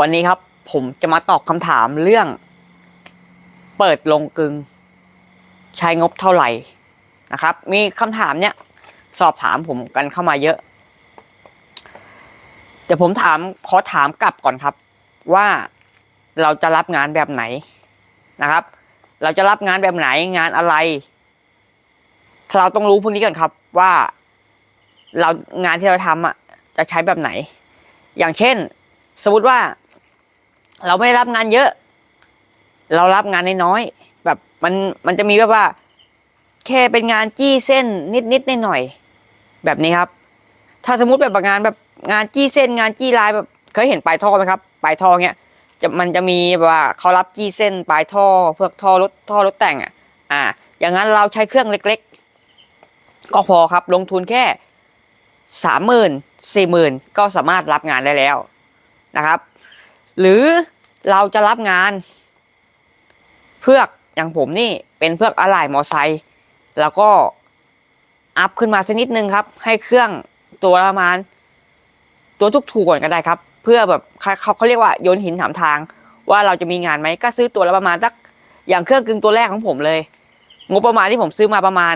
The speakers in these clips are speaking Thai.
วันนี้ครับผมจะมาตอบคำถามเรื่อง เปิดลงกึง ใช้งบเท่าไหร่นะครับ มีคำถามเนี้ยสอบถามผมกันเข้ามาเยอะเดี๋ยวผมถามขอถามกลับก่อนครับ ว่าเราจะรับงานแบบไหนนะครับ เราจะรับงานแบบไหนงานอะไร เราต้องรู้พวกนี้ก่อนครับว่าเรางานที่เราทำอะจะใช้แบบไหน อย่างเช่น สมมติว่า เราไม่ได้รับงานเยอะ เรารับงานน้อยๆแบบมันมันจะมีแบบว่า แค่เป็นงานจี้เส้นนิดๆหน่อยๆแบบนี้ครับ ถ้าสมมุติแบบงานแบบงานจี้เส้นงานจี้ลายแบบเคยเห็นปลายท่อไหมครับปลายท่อเงี้ยจะมันจะมีแบบว่าเขารับจี้เส้นปลายท่อเพื่อท่อรถท่อรถแต่งอะ อ่า อย่างนั้นเราใช้เครื่องเล็ก ๆ ก็พอครับลงทุนแค่สามหมื่นสี่หมื่นก็สามารถรับงานได้แล้วนะครับ หรือเราจะรับงาน เพื่อกอย่างผมนี่เป็นเพื่อกอะไหล่มอไซค์แล้วก็อัพขึ้นมาสักนิดนึงครับ ให้เครื่องตัวประมาณ ตัวทุกถูกก่อนก็ได้ครับ เพื่อแบบเขาเขาเขาเรียกว่าโยนหินถามทาง ว่าเราจะมีงานไหมก็ซื้อตัวละประมาณสักอย่างเครื่องกึ่งตัวแรกของผมเลย งบประมาณที่ผมซื้อมาประมาณ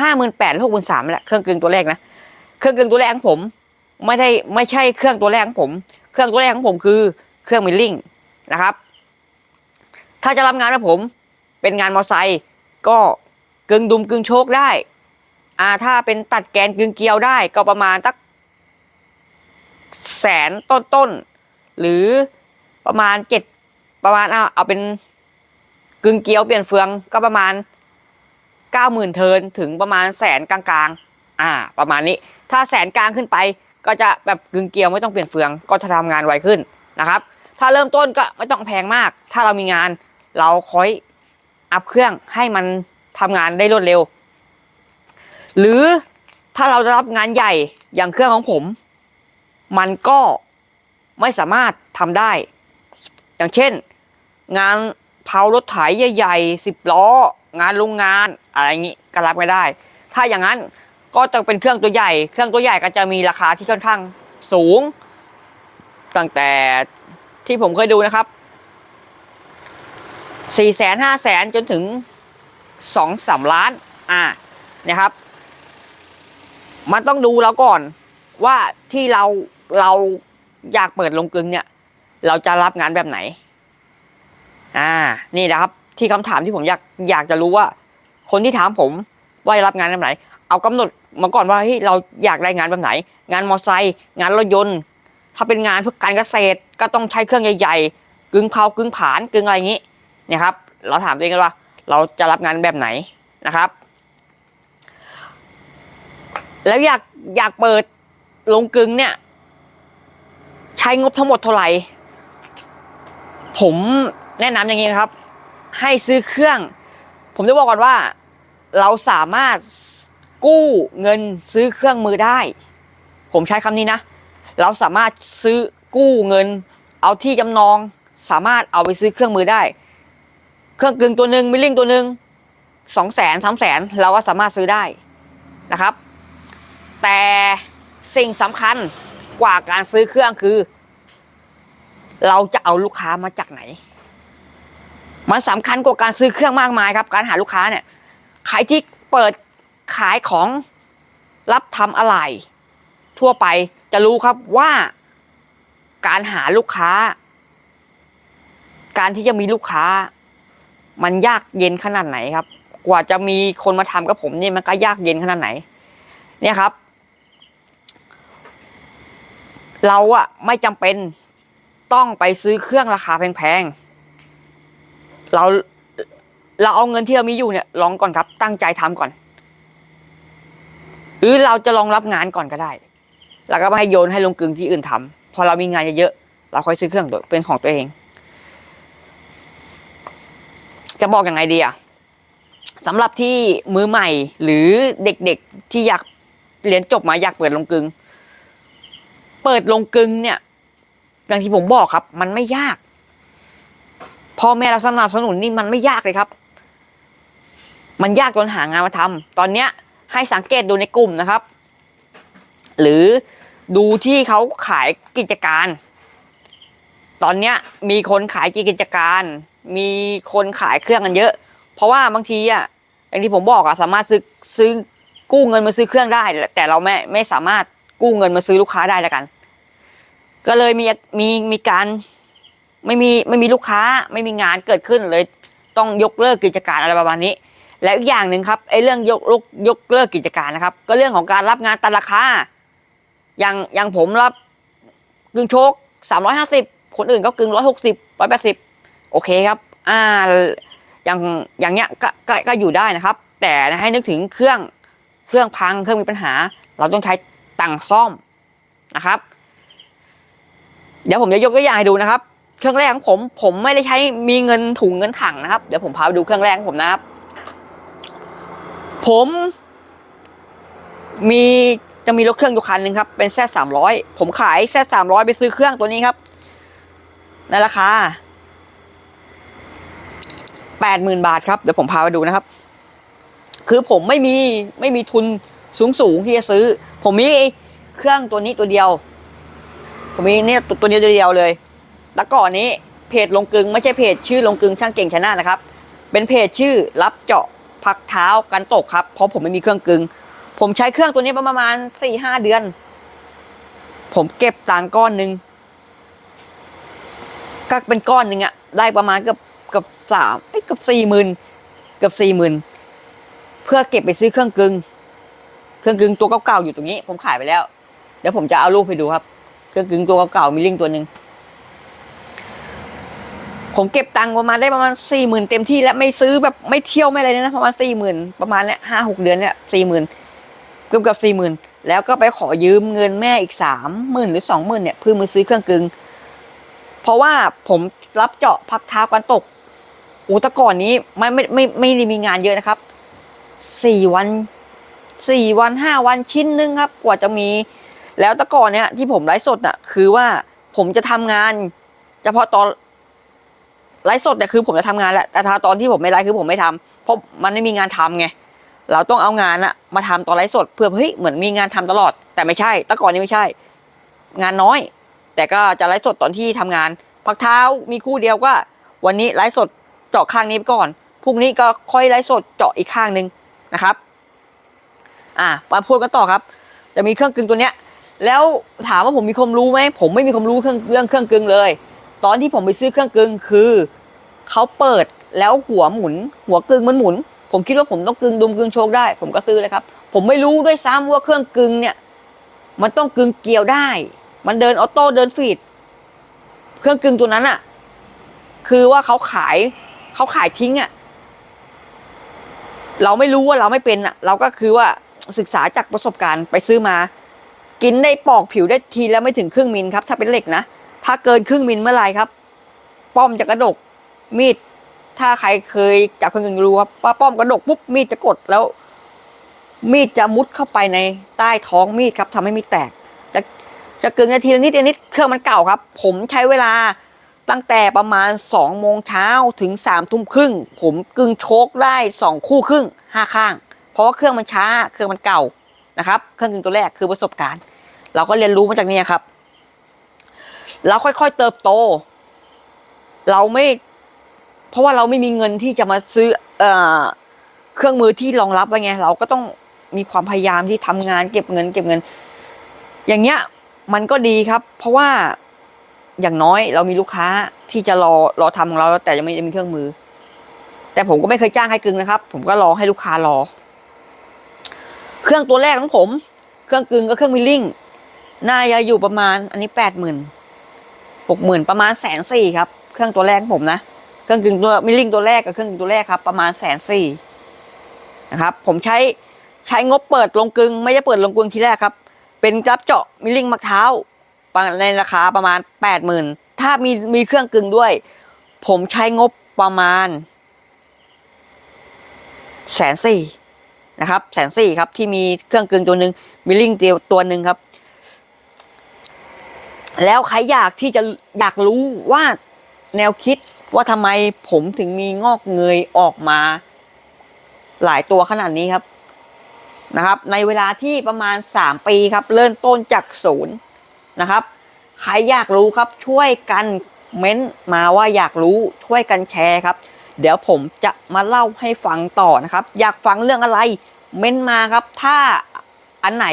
ห้าหมื่นแปดหกหมื่นสามแหละเครื่องกึ่งตัวแรกนะเครื่องกึ่งตัวแรกของผม ไม่ได้ไม่ใช่เครื่องตัวแรกของผม เครื่องตัวแรกของผมคือ เครื่องมิลลิ่งนะครับ ถ้าจะรับงานกับผมเป็นงานมอไซค์ก็กึ่งดุมกึ่งโชคได้อ่าถ้าเป็นตัดแกนกึ่งเกลียวได้ก็ประมาณตักแสนต้นๆหรือประมาณเจ็ดประมาณเอาเอาเป็นกึ่งเกลียวเปลี่ยนเฟืองก็ประมาณเก้าหมื่นเทินถึงประมาณแสนกลางๆ อ่า ประมาณนี้ ถ้าแสนกลางขึ้นไป ก็จะแบบกึ่งเกลียวไม่ต้องเปลี่ยนเฟือง ก็จะทำงานไวขึ้นนะครับ ถ้าเริ่มต้นก็ไม่ต้องแพงมาก ถ้าเรามีงาน เราคอยอัพเครื่องให้มันทำงานได้รวดเร็ว หรือถ้าเราจะรับงานใหญ่อย่างเครื่องของผม มันก็ไม่สามารถทำได้ อย่างเช่น งานเผารถไถใหญ่ๆสิบล้อ งานโรงงานอะไรอย่างนี้ก็รับไม่ได้ ถ้าอย่างนั้นก็ต้องเป็นเครื่องตัวใหญ่ เครื่องตัวใหญ่ก็จะมีราคาที่ค่อนข้างสูง ตั้งแต่ ที่ผมเคยดูนะครับสี่แสนห้าแสนจนถึงสองสามล้าน อ่านะครับ มันต้องดูแล้วก่อนว่าที่เราเราอยากเปิดลงกึงเนี่ย เราจะรับงานแบบไหน อ่า นี่นะครับ ที่คำถามที่ผมอยากอยากจะรู้ว่า คนที่ถามผมว่าจะรับงานแบบไหน เอากำหนดมาก่อนว่าเฮ้ยเราอยากได้งานแบบไหน งานมอเตอร์ไซค์งานรถยนต์ ถ้าเป็นงานเพื่อการเกษตรก็ต้องใช้เครื่องใหญ่ๆกึ่งเผากึ่งผานกึ่งอะไรอย่างนี้นี่ยครับ เราถามตัวเองกันว่า เราจะรับงานแบบไหนนะครับ แล้วอยากอยากเปิดลงกึ่งเนี่ย ใช้งบทั้งหมดเท่าไหร่ ผมแนะนำอย่างนี้นะครับ ให้ซื้อเครื่อง ผมจะบอกก่อนว่า เราสามารถกู้เงินซื้อเครื่องมือได้ ผมใช้คำนี้นะ เราสามารถซื้อกู้เงิน เอาที่จำนอง สามารถเอาไปซื้อเครื่องมือได้ เครื่องกึ่งตัวหนึ่งมิลลิ่งตัวหนึ่งสองแสนสามแสนเราก็สามารถซื้อได้นะครับ แต่สิ่งสำคัญกว่าการซื้อเครื่องคือ เราจะเอาลูกค้ามาจากไหน มันสำคัญกว่าการซื้อเครื่องมากมายครับ การหาลูกค้าเนี่ยใครที่เปิดขายของรับทำอะไร ทั่วไปจะรู้ครับว่าการหาลูกค้า การที่จะมีลูกค้า มันยากเย็นขนาดไหนครับ กว่าจะมีคนมาทำกับผมนี่มันก็ยากเย็นขนาดไหน เนี่ยครับ เราอะไม่จำเป็นต้องไปซื้อเครื่องราคาแพงๆ เราเราเอาเงินที่เรามีอยู่เนี่ยลองก่อนครับ ตั้งใจทำก่อน หรือเราจะลองรับงานก่อนก็ได้ แล้วก็ไม่ให้โยนให้ลงกึงที่อื่นทำพอเรามีงานเยอะๆเราค่อยซื้อเครื่องเป็นของตัวเอง จะบอกอยังไงดีอะสำหรับที่มือใหม่หรือเด็กๆที่อยากเรียนจบมาอยากเปิดลงกึง เปิดลงกึงเนี่ยอย่างที่ผมบอกครับ มันไม่ยากพ่อแม่เราสนับสนุนนี่มันไม่ยากเลยครับ มันยากจนหางานมาทำตอนเนี้ยให้สังเกตดูในกลุ่มนะครับ หรือดูที่เขาขายกิจการ ตอนเนี้ยมีคนขายกิจการ มีคนขายเครื่องกันเยอะ เพราะว่าบางทีอะอย่างที่ผมบอกอะสามารถซื้อซื้อกู้เงินมาซื้อเครื่องได้ แต่เราไม่ไม่สามารถกู้เงินมาซื้อลูกค้าได้แล้วกัน ก็เลยมีมีมีการไม่มีไม่มีลูกค้าไม่มีงานเกิดขึ้นเลย ต้องยกเลิกกิจการอะไรประมาณนี้ แล้วอีกอย่างหนึ่งครับไอ้เรื่องยกยกยกเลิกกิจการนะครับ ก็เรื่องของการรับงานตามราคา อย่างอย่างผมรับกึ่งโชคสามร้อยห้าสิบคนอื่นก็กึ่งร้อยหกสิบร้อยแปดสิบโอเคครับ อ่า อย่างอย่างเนี้ยก็ก็ก็อยู่ได้นะครับ แต่ให้นึกถึงเครื่องเครื่องพังเครื่องมีปัญหา เราต้องใช้ตังซ่อมนะครับ เดี๋ยวผมจะยกตัวอย่างให้ดูนะครับ เครื่องแรกของผมผมไม่ได้ใช้มีเงินถุงเงินถังนะครับ เดี๋ยวผมพาไปดูเครื่องแรกของผมนะครับ ผมมี จะมีรถเครื่องอยู่คันหนึ่งครับ เป็นแซสามร้อยผมขายแซสามร้อยไปซื้อเครื่องตัวนี้ครับ ในราคาแปดหมื่นบาทครับ เดี๋ยวผมพาไปดูนะครับ คือผมไม่มีไม่มีทุนสูงสูงๆที่จะซื้อ ผมมีเครื่องตัวนี้ตัวเดียว ผมมีเนี่ยตัวตัวนี้ตัวเดียวเลย แล้วก่อนนี้เพจลงกึงไม่ใช่เพจชื่อลงกึงช่างเก่งชนะนะครับ เป็นเพจชื่อรับเจาะพักเท้ากันตกครับ เพราะผมไม่มีเครื่องกึง ผมใช้เครื่องตัวนี้ประมาณสี่ห้าเดือน ผมเก็บตังก้อนหนึ่งก็เป็นก้อนหนึ่งอะได้ประมาณเกือบเกือบสามเกือบสี่หมื่นเกือบสี่หมื่นเพื่อเก็บไปซื้อเครื่องกึงเครื่องกึงตัวเก่าๆอยู่ตรงนี้ ผมขายไปแล้ว เดี๋ยวผมจะเอารูปให้ดูครับ เครื่องกึงตัวเก่าๆมีลิงตัวหนึ่งผมเก็บตังค์ประมาณได้ประมาณสี่หมื่นเต็มที่แล้วไม่ซื้อแบบไม่เที่ยวไม่อะไรเลยนะประมาณสี่หมื่นประมาณเนี้ยห้าหกเดือนเนี้ยสี่หมื่น เกือบกับสี่หมื่นแล้วก็ไปขอยืมเงินแม่อีกสามหมื่นหรือสองหมื่นเนี่ยเพื่อมาซื้อเครื่องกึง เพราะว่าผมรับเจาะพักเท้ากันตกอูแต่ก่อนนี้ไม่ไม่ไม่ไม่ได้มีงานเยอะนะครับสี่วันสี่วันห้าวันชิ้นนึงครับ กว่าจะมี แล้วแต่ก่อนเนี่ยที่ผมไลฟ์สดน่ะ คือว่าผมจะทำงานเฉพาะตอนไลฟ์สดเนี่ยคือผมจะทำงานแหละแต่ถ้าตอนที่ผมไม่ไลฟ์คือผมไม่ทำเพราะมันไม่มีงานทำไง เราต้องเอางานอะมาทำตอนไลฟ์สดเพื่อเฮ้ยเหมือนมีงานทำตลอด แต่ไม่ใช่แต่ก่อนนี้ไม่ใช่ งานน้อย แต่ก็จะไลฟ์สดตอนที่ทำงาน พักเท้ามีคู่เดียวก็ วันนี้ไลฟ์สดเจาะข้างนี้ไปก่อนพรุ่งนี้ก็ค่อยไลฟ์สดเจาะอีกข้างหนึ่งนะครับ อะมาพูดกันต่อครับ จะมีเครื่องกึ่งตัวเนี้ย แล้วถามว่าผมมีความรู้ไหมผมไม่มีความรู้เครื่องเรื่องเครื่องกึ่งเลย ตอนที่ผมไปซื้อเครื่องกึ่งคือเขาเปิดแล้วหัวหมุน หัวกึ่งมันหมุน ผมคิดว่าผมต้องกึ่งดุมกึ่งโชคได้ ผมก็ซื้อเลยครับ ผมไม่รู้ด้วยซ้ำว่าเครื่องกึ่งเนี่ย มันต้องกึ่งเกี่ยวได้ มันเดินออโต้เดินฟีด เครื่องกึ่งตัวนั้นอะคือว่าเขาขายเขาขายทิ้งอะเราไม่รู้ว่าเราไม่เป็นอะเราก็คือว่าศึกษาจากประสบการณ์ไปซื้อมา กินได้ปอกผิวได้ทีแล้วไม่ถึงครึ่งมิลครับ ถ้าเป็นเหล็กนะถ้าเกินครึ่งมิลเมื่อไหรครับ ป้อมจะกระดกมีด ถ้าใครเคยจับเครื่องกึ่งรู้ครับว่าป้อมกระดกปุ๊บมีดจะกดแล้ว มีดจะมุดเข้าไปในใต้ท้องมีดครับทำให้มีดแตก จะจะกึ่งนาทีละนิดนิดเครื่องมันเก่าครับ ผมใช้เวลาตั้งแต่ประมาณสองโมงเช้าถึงสามทุ่มครึ่งผมกึ่งโชคได้สองคู่ครึ่งห้าข้าง เพราะว่าเครื่องมันช้า เครื่องมันเก่านะครับ เครื่องกึ่งตัวแรกคือประสบการณ์ เราก็เรียนรู้มาจากนี้ครับ เราค่อยๆเติบโต เราไม่ เพราะว่าเราไม่มีเงินที่จะมาซื้อเอ่อเครื่องมือที่รองรับไว้ไง เราก็ต้องมีความพยายามที่ทำงานเก็บเงิน เก็บเงิน อย่างเงี้ยมันก็ดีครับ เพราะว่าอย่างน้อยเรามีลูกค้าที่จะรอรอทำของเราแต่ยังไม่ได้มีเครื่องมือ แต่ผมก็ไม่เคยจ้างให้กึ่งนะครับ ผมก็รอให้ลูกค้ารอ เครื่องตัวแรกของผม เครื่องกึ่งก็เครื่องมิลลิ่งน่าจะอยู่ประมาณอันนี้แปดหมื่นหกหมื่นประมาณแสนสี่ครับ เครื่องตัวแรกของผมนะ เครื่องกึ่งตัวมิลลิ่งตัวแรกกับเครื่องกึ่งตัวแรกครับ ประมาณแสนสี่นะครับ ผมใช้ใช้งบเปิดลงกึ่งไม่ได้เปิดลงกึ่งทีแรกครับ เป็นรับเจาะมิลลิ่งมะเท้าในราคาประมาณแปดหมื่นถ้ามีมีเครื่องกึ่งด้วย ผมใช้งบประมาณแสนสี่นะครับแสนสี่ครับที่มีเครื่องกึ่งตัวหนึ่งมิลลิ่งเดียวตัวหนึ่งครับ แล้วใครอยากที่จะอยากรู้ว่า แนวคิดว่าทำไมผมถึงมีงอกเงยออกมา หลายตัวขนาดนี้ครับนะครับ ในเวลาที่ประมาณ 3 ปีครับ เริ่มต้นจากศูนย์นะครับ ใครอยากรู้ครับช่วยกันเม้นต์มาว่าอยากรู้ช่วยกันแชร์ครับ เดี๋ยวผมจะมาเล่าให้ฟังต่อนะครับ อยากฟังเรื่องอะไร เม้นต์มาครับ ถ้าอันไหน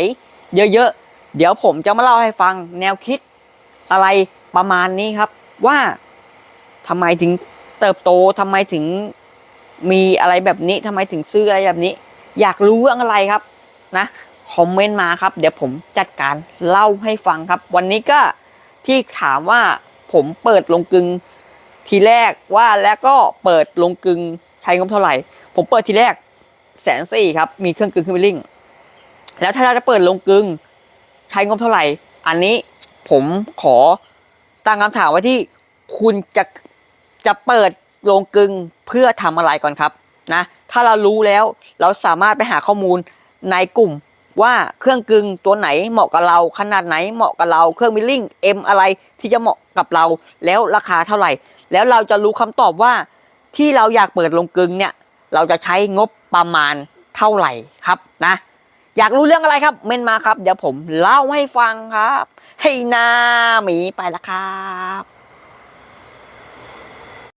เยอะๆเดี๋ยวผมจะมาเล่าให้ฟังแนวคิดอะไรประมาณนี้ครับว่า ทำไมถึงเติบโตทำไมถึงมีอะไรแบบนี้ทำไมถึงซื้ออะไรแบบนี้ อยากรู้เรื่องอะไรครับนะคอมเมนต์มาครับ เดี๋ยวผมจัดการเล่าให้ฟังครับ วันนี้ก็ที่ถามว่าผมเปิดลงกึงทีแรกว่าแล้วก็เปิดลงกึงใช้งบเท่าไหร่ ผมเปิดทีแรกแสนสี่ครับมีเครื่องกึงขึ้นไปลิงแล้วถ้าเราจะเปิดลงกึงใช้งบเท่าไหร่ อันนี้ผมขอตั้งคำถามไว้ที่คุณจะ จะเปิดโรงกลึงเพื่อทำอะไรก่อนครับนะถ้าเรารู้แล้วเราสามารถไปหาข้อมูลในกลุ่มว่าเครื่องกลึงตัวไหนเหมาะกับเรา ขนาดไหนเหมาะกับเรา เครื่องมิลลิ่งเอ็มอะไรที่จะเหมาะกับเรา แล้วราคาเท่าไหร่ แล้วเราจะรู้คำตอบว่า ที่เราอยากเปิดโรงกลึงเนี่ย เราจะใช้งบประมาณเท่าไหร่ครับนะ อยากรู้เรื่องอะไรครับ เมนมาครับ เดี๋ยวผมเล่าให้ฟังครับ ให้หนาหมีไปละครับ